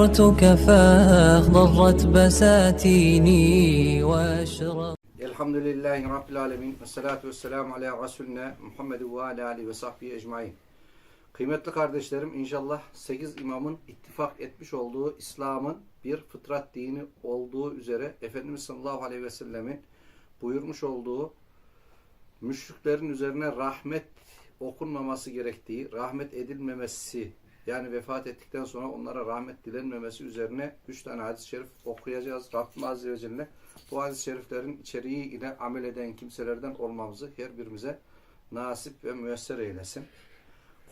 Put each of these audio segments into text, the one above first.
زرتك فاخضرت بساتيني واشرق Elhamdülillahi Rabbil Alemin. Ve salatu ve selamu ala Resulüne Muhammed ve ala alihi ve sahbihi ecmain. Kıymetli kardeşlerim inşallah 8 imamın ittifak etmiş olduğu İslam'ın bir fıtrat dini olduğu üzere Efendimiz sallallahu aleyhi ve sellemin buyurmuş olduğu müşriklerin üzerine rahmet okunmaması gerektiği, rahmet edilmemesi yani vefat ettikten sonra onlara rahmet dilenmemesi üzerine üç tane hadis-i şerif okuyacağız. Rabbim Azze ve Celle bu hadis-i şeriflerin içeriği ile amel eden kimselerden olmamızı her birimize nasip ve müyesser eylesin.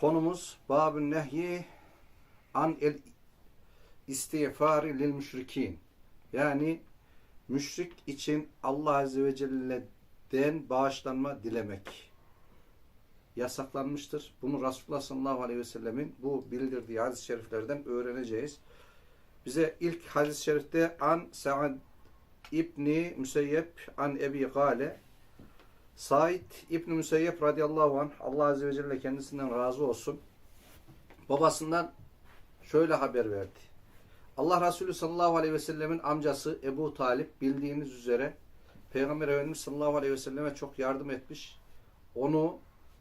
Konumuz Babün Nehyi an el istiğfari lil müşrikin. Yani müşrik için Allah Azze ve Celle'den bağışlanma dilemek yasaklanmıştır. Bunu Resulullah sallallahu aleyhi ve sellemin bu bildirdiği hadis-i şeriflerden öğreneceğiz. Bize ilk hadis-i şerifte an Sa'd İbni Müseyyep an Ebi Gale Said İbni Müseyyep radıyallahu anh Allah azze ve celle kendisinden razı olsun. Babasından şöyle haber verdi. Allah Resulü sallallahu aleyhi ve sellemin amcası Ebu Talip bildiğiniz üzere Peygamber Efendimiz sallallahu aleyhi ve selleme çok yardım etmiş. Onu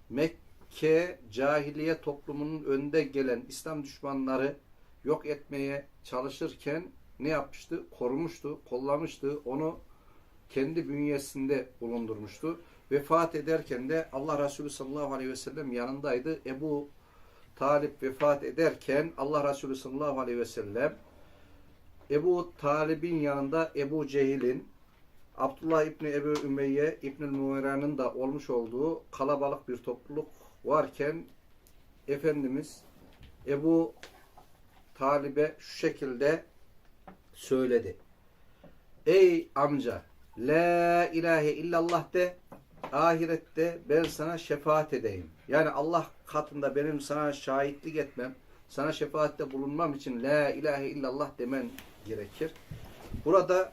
Mekke cahiliye toplumunun önde gelen İslam düşmanları yok etmeye çalışırken ne yapmıştı? Korumuştu, kollamıştı. Onu kendi bünyesinde bulundurmuştu. Vefat ederken de Allah Resulü sallallahu aleyhi ve sellem yanındaydı. Ebu Talip vefat ederken Allah Resulü sallallahu aleyhi ve sellem Ebu Talib'in yanında Ebu Cehil'in Abdullah İbni Ebu Ümeyye İbnül Muğira'nın da olmuş olduğu kalabalık bir topluluk varken Efendimiz Ebu Talib'e şu şekilde söyledi. Ey amca La ilahe illallah de ahirette ben sana şefaat edeyim. Yani Allah katında benim sana şahitlik etmem, sana şefaatte bulunmam için La ilahe illallah demen gerekir. Burada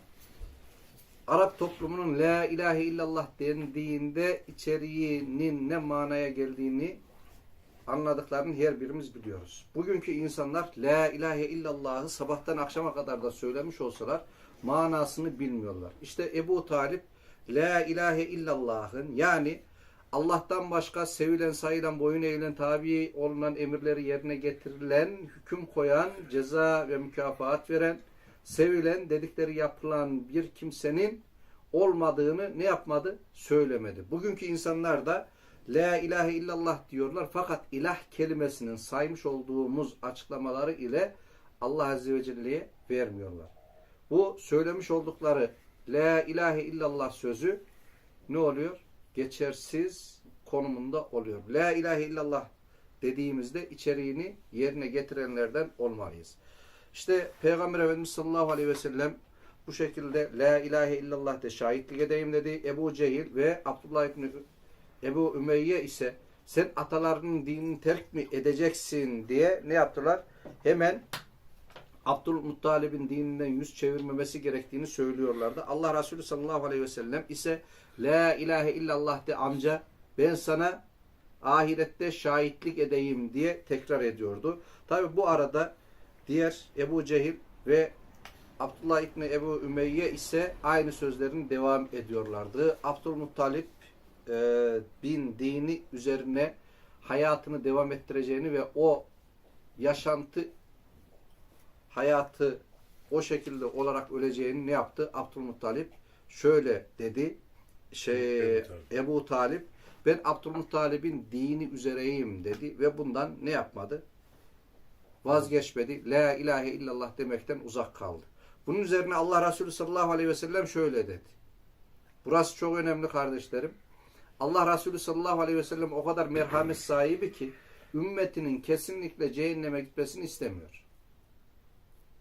Arap toplumunun La ilahe illallah dendiğinde içeriğinin ne manaya geldiğini anladıklarını her birimiz biliyoruz. Bugünkü insanlar La ilahe illallahı sabahtan akşama kadar da söylemiş olsalar manasını bilmiyorlar. İşte Ebu Talip La ilahe illallah'ın yani Allah'tan başka sevilen, sayılan, boyun eğilen, tabi olunan emirleri yerine getirilen, hüküm koyan, ceza ve mükafat veren, sevilen, dedikleri yapılan bir kimsenin olmadığını ne yapmadı? Söylemedi. Bugünkü insanlar da La ilahe illallah diyorlar fakat ilah kelimesinin saymış olduğumuz açıklamaları ile Allah Azze ve Celle'ye vermiyorlar. Bu söylemiş oldukları La ilahe illallah sözü ne oluyor? Geçersiz konumunda oluyor. La ilahe illallah dediğimizde içeriğini yerine getirenlerden olmalıyız. İşte Peygamber Efendimiz sallallahu aleyhi ve sellem bu şekilde La ilahe illallah de şahitlik edeyim dedi. Ebu Cehil ve Abdullah İbni Ebu Ümeyye ise sen atalarının dinini terk mi edeceksin diye ne yaptılar? Hemen Abdülmuttalib'in dininden yüz çevirmemesi gerektiğini söylüyorlardı. Allah Resulü sallallahu aleyhi ve sellem ise La ilahe illallah de amca ben sana ahirette şahitlik edeyim diye tekrar ediyordu. Tabi bu arada diğer Ebu Cehil ve Abdullah İbni Ebu Ümeyye ise aynı sözlerin devam ediyorlardı. Abdülmuttalip e, bin dini üzerine hayatını devam ettireceğini ve o yaşantı hayatı o şekilde olarak öleceğini ne yaptı? Abdülmuttalip şöyle dedi. Şey Ebu Talip. Ebu Talip ben Abdülmuttalib'in dini üzereyim dedi ve bundan ne yapmadı? Vazgeçmedi. La ilahe illallah demekten uzak kaldı. Bunun üzerine Allah Resulü sallallahu aleyhi ve sellem şöyle dedi. Burası çok önemli kardeşlerim. Allah Resulü sallallahu aleyhi ve sellem o kadar merhamet sahibi ki ümmetinin kesinlikle cehenneme gitmesini istemiyor.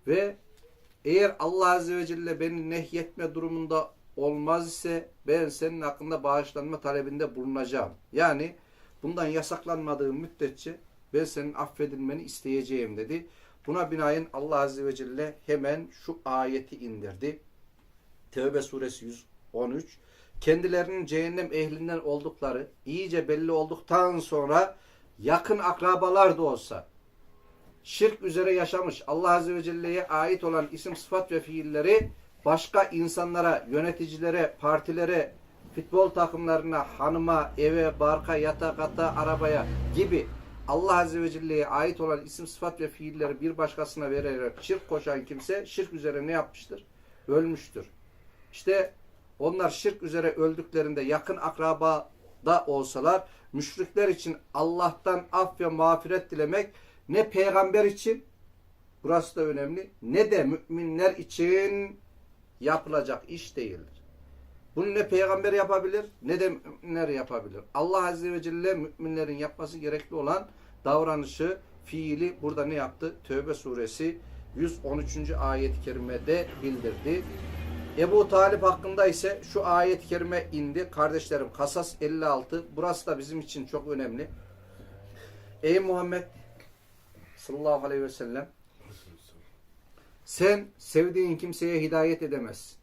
Ve eğer Allah Azze ve Celle beni nehyetme durumunda olmaz ise ben senin hakkında bağışlanma talebinde bulunacağım. Yani bundan yasaklanmadığım müddetçe ben senin affedilmeni isteyeceğim dedi. Buna binaen Allah Azze ve Celle hemen şu ayeti indirdi. Tevbe suresi 113. Kendilerinin cehennem ehlinden oldukları iyice belli olduktan sonra yakın akrabalar da olsa şirk üzere yaşamış Allah Azze ve Celle'ye ait olan isim, sıfat ve fiilleri başka insanlara, yöneticilere, partilere, futbol takımlarına, hanıma, eve, barka, yatakata, arabaya gibi Allah Azze ve Celle'ye ait olan isim, sıfat ve fiilleri bir başkasına vererek şirk koşan kimse şirk üzere ne yapmıştır? Ölmüştür. İşte onlar şirk üzere öldüklerinde yakın akraba da olsalar müşrikler için Allah'tan af ve mağfiret dilemek ne peygamber için burası da önemli ne de müminler için yapılacak iş değildir. Bunu ne peygamber yapabilir ne de müminler yapabilir. Allah Azze ve Celle müminlerin yapması gerekli olan davranışı, fiili burada ne yaptı? Tövbe suresi 113. ayet-i kerimede bildirdi. Ebu Talip hakkında ise şu ayet-i kerime indi. Kardeşlerim Kasas 56. Burası da bizim için çok önemli. Ey Muhammed sallallahu aleyhi ve sellem sen sevdiğin kimseye hidayet edemezsin.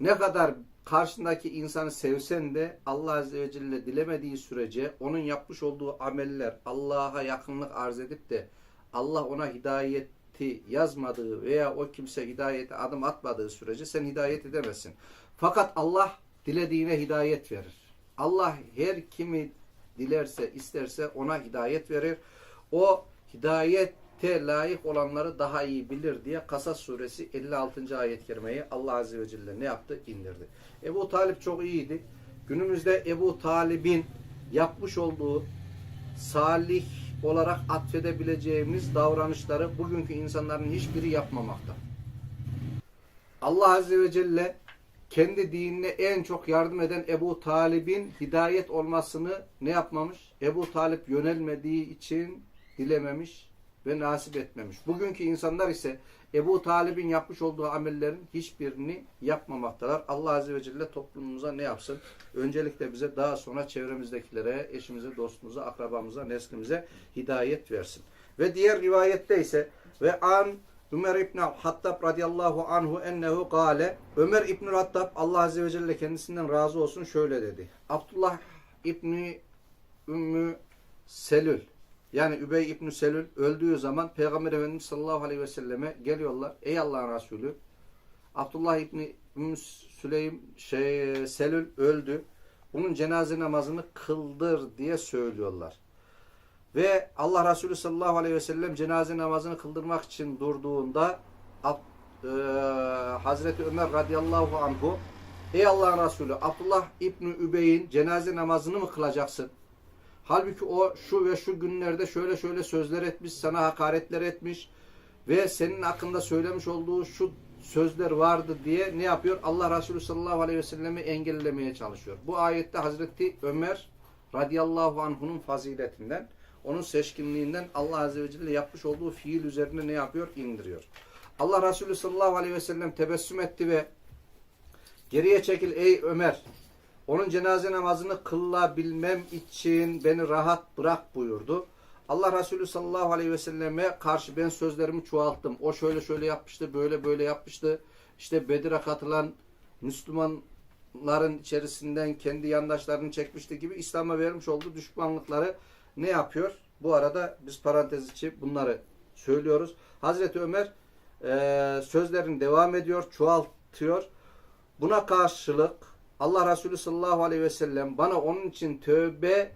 Ne kadar karşındaki insanı sevsen de Allah Azze ve Celle dilemediği sürece onun yapmış olduğu ameller Allah'a yakınlık arz edip de Allah ona hidayeti yazmadığı veya o kimse hidayete adım atmadığı sürece sen hidayet edemezsin. Fakat Allah dilediğine hidayet verir. Allah her kimi dilerse isterse ona hidayet verir. O hidayete layık olanları daha iyi bilir diye Kasas suresi 56. ayet-i kerimeyi Allah Azze ve Celle ne yaptı? indirdi. Ebu Talip çok iyiydi. Günümüzde Ebu Talib'in yapmış olduğu salih olarak atfedebileceğimiz davranışları bugünkü insanların hiçbiri yapmamakta. Allah Azze ve Celle kendi dinine en çok yardım eden Ebu Talib'in hidayet olmasını ne yapmamış? Ebu Talip yönelmediği için dilememiş ve nasip etmemiş. Bugünkü insanlar ise Ebu Talib'in yapmış olduğu amellerin hiçbirini yapmamaktalar. Allah Azze ve Celle toplumumuza ne yapsın? Öncelikle bize daha sonra çevremizdekilere, eşimize, dostumuza, akrabamıza, neslimize hidayet versin. Ve diğer rivayette ise ve an Ömer İbni Hattab radıyallahu anhu ennehu gale Ömer İbni Hattab Allah Azze ve Celle kendisinden razı olsun şöyle dedi. Abdullah İbni Ümmü Selül yani Übey İbni Selül öldüğü zaman Peygamber Efendimiz sallallahu aleyhi ve selleme geliyorlar. Ey Allah'ın Resulü Abdullah İbni Süleym şey, Selül öldü. Bunun cenaze namazını kıldır diye söylüyorlar. Ve Allah Resulü sallallahu aleyhi ve sellem cenaze namazını kıldırmak için durduğunda Ab, e, Hazreti Ömer radıyallahu anhu Ey Allah'ın Resulü Abdullah İbni Übey'in cenaze namazını mı kılacaksın? Halbuki o şu ve şu günlerde şöyle şöyle sözler etmiş, sana hakaretler etmiş ve senin hakkında söylemiş olduğu şu sözler vardı diye ne yapıyor? Allah Resulü sallallahu aleyhi ve sellemi engellemeye çalışıyor. Bu ayette Hazreti Ömer radıyallahu anh'unun faziletinden, onun seçkinliğinden Allah azze ve celle yapmış olduğu fiil üzerine ne yapıyor? indiriyor. Allah Resulü sallallahu aleyhi ve sellem tebessüm etti ve geriye çekil ey Ömer onun cenaze namazını kılabilmem için beni rahat bırak buyurdu. Allah Resulü sallallahu aleyhi ve selleme karşı ben sözlerimi çoğalttım. O şöyle şöyle yapmıştı, böyle böyle yapmıştı. İşte Bedir'e katılan Müslümanların içerisinden kendi yandaşlarını çekmişti gibi İslam'a vermiş olduğu düşmanlıkları ne yapıyor? Bu arada biz parantez içi bunları söylüyoruz. Hazreti Ömer e, sözlerini devam ediyor, çoğaltıyor. Buna karşılık Allah Resulü sallallahu aleyhi ve sellem bana onun için tövbe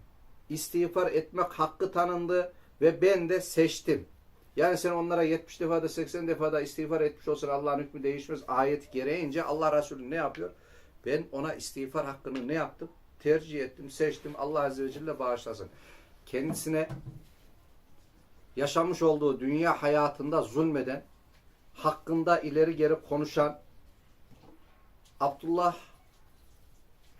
istiğfar etmek hakkı tanındı ve ben de seçtim. Yani sen onlara 70 defada 80 defada istiğfar etmiş olsan Allah'ın hükmü değişmez ayet gereğince Allah Resulü ne yapıyor? Ben ona istiğfar hakkını ne yaptım? Tercih ettim, seçtim. Allah Azze ve Celle bağışlasın. Kendisine yaşamış olduğu dünya hayatında zulmeden, hakkında ileri geri konuşan Abdullah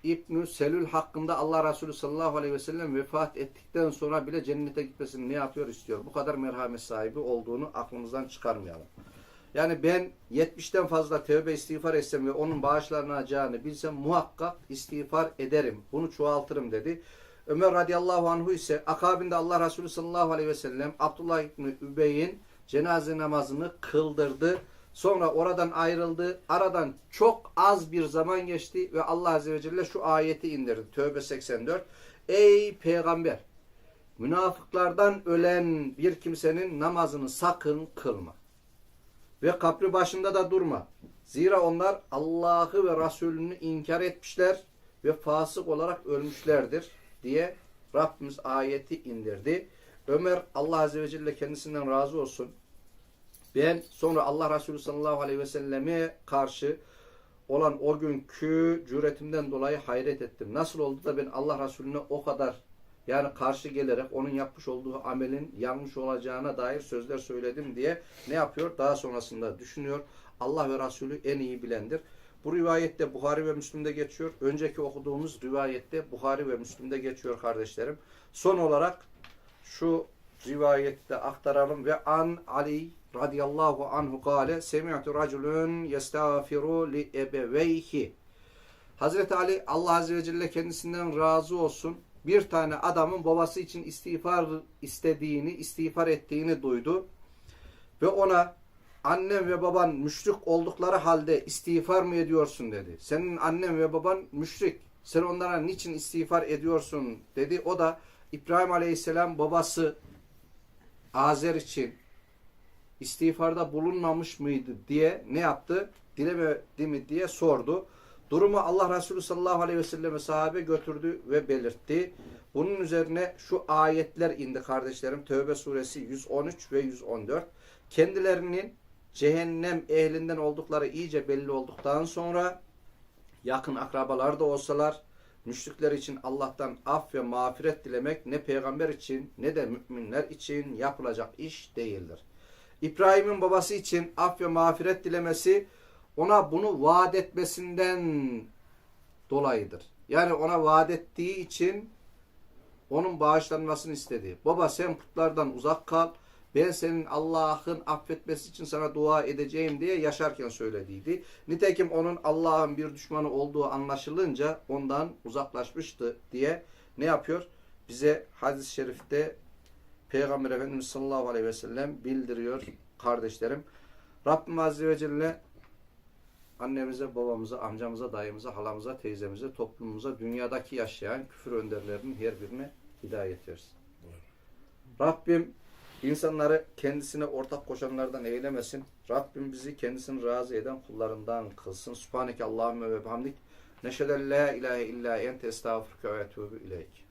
İbnü Selül hakkında Allah Resulü sallallahu aleyhi ve sellem vefat ettikten sonra bile cennete gitmesini ne yapıyor istiyor. Bu kadar merhamet sahibi olduğunu aklımızdan çıkarmayalım. Yani ben 70'ten fazla tövbe istiğfar etsem ve onun bağışlanacağını bilsem muhakkak istiğfar ederim. Bunu çoğaltırım dedi. Ömer radıyallahu anhu ise akabinde Allah Resulü sallallahu aleyhi ve sellem Abdullah İbni Übey'in cenaze namazını kıldırdı. Sonra oradan ayrıldı. Aradan çok az bir zaman geçti ve Allah Azze ve Celle şu ayeti indirdi. Tövbe 84. Ey peygamber! Münafıklardan ölen bir kimsenin namazını sakın kılma. Ve kabri başında da durma. Zira onlar Allah'ı ve Resulünü inkar etmişler ve fasık olarak ölmüşlerdir diye Rabbimiz ayeti indirdi. Ömer Allah Azze ve Celle kendisinden razı olsun. Ben sonra Allah Resulü sallallahu aleyhi ve selleme karşı olan o günkü cüretimden dolayı hayret ettim. Nasıl oldu da ben Allah Resulüne o kadar yani karşı gelerek onun yapmış olduğu amelin yanlış olacağına dair sözler söyledim diye ne yapıyor? Daha sonrasında düşünüyor. Allah ve Resulü en iyi bilendir. Bu rivayette Buhari ve Müslim'de geçiyor. Önceki okuduğumuz rivayette Buhari ve Müslim'de geçiyor kardeşlerim. Son olarak şu rivayette aktaralım ve an Ali radıyallahu anhu kâle semi'tu raculun yestağfiru li ebeveyhi Hazreti Ali Allah Azze ve Celle kendisinden razı olsun. Bir tane adamın babası için istiğfar istediğini, istiğfar ettiğini duydu. Ve ona annem ve baban müşrik oldukları halde istiğfar mı ediyorsun dedi. Senin annen ve baban müşrik. Sen onlara niçin istiğfar ediyorsun dedi. O da İbrahim Aleyhisselam babası Azer için istiğfarda bulunmamış mıydı diye ne yaptı? Dilemedi mi diye sordu. Durumu Allah Resulü sallallahu aleyhi ve selleme sahabe götürdü ve belirtti. Bunun üzerine şu ayetler indi kardeşlerim. Tövbe suresi 113 ve 114. Kendilerinin cehennem ehlinden oldukları iyice belli olduktan sonra yakın akrabalar da olsalar müşrikler için Allah'tan af ve mağfiret dilemek ne peygamber için ne de müminler için yapılacak iş değildir. İbrahim'in babası için af ve mağfiret dilemesi ona bunu vaat etmesinden dolayıdır. Yani ona vaat ettiği için onun bağışlanmasını istedi. Baba sen putlardan uzak kal. Ben senin Allah'ın affetmesi için sana dua edeceğim diye yaşarken söylediydi. Nitekim onun Allah'ın bir düşmanı olduğu anlaşılınca ondan uzaklaşmıştı diye ne yapıyor? Bize hadis-i şerifte Peygamber Efendimiz sallallahu aleyhi ve sellem bildiriyor kardeşlerim. Rabbim Azze ve Celle annemize, babamıza, amcamıza, dayımıza, halamıza, teyzemize, toplumumuza, dünyadaki yaşayan küfür önderlerinin her birine hidayet versin. Rabbim insanları kendisine ortak koşanlardan eylemesin. Rabbim bizi kendisini razı eden kullarından kılsın. Subhaneke Allahümme ve bihamdik. Neşheden la ilahe ente estağfurke ve etûbü ileyk.